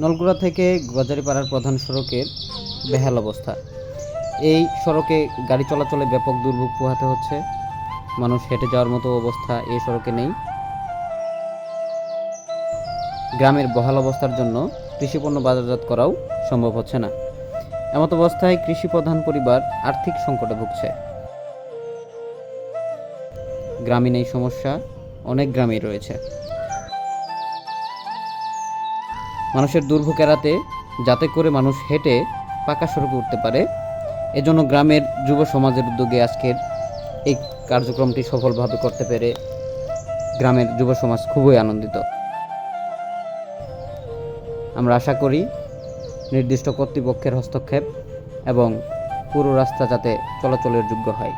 নলগুড়া থেকে গজারিপাড়ার প্রধান সড়কের বেহাল অবস্থা। এই সড়কে গাড়ি চলাচলে ব্যাপক দুর্ভোগ পোহাতে হচ্ছে। মানুষ হেঁটে যাওয়ার মতো অবস্থা এই সড়কে নেই। গ্রামের বহাল অবস্থার জন্য কৃষিপণ্য বাজারজাত করাও সম্ভব হচ্ছে না। এমত অবস্থায় কৃষি প্রধান পরিবার আর্থিক সংকটে ভুগছে। গ্রামীণ এই সমস্যা অনেক গ্রামেই রয়েছে। মানুষের দুর্ভোগ এড়াতে যাতে করে মানুষ হেঁটে পাকা সড়কে উঠতে পারে। এজন্য গ্রামের যুব সমাজের উদ্যোগে আজকের এই কার্যক্রমটি সফলভাবে করতে পেরে গ্রামের যুব সমাজ খুবই আনন্দিত। আমরা আশা করি নির্দিষ্ট কর্তৃপক্ষের হস্তক্ষেপ এবং পুরো রাস্তা যাতে চলাচলের যোগ্য হয়।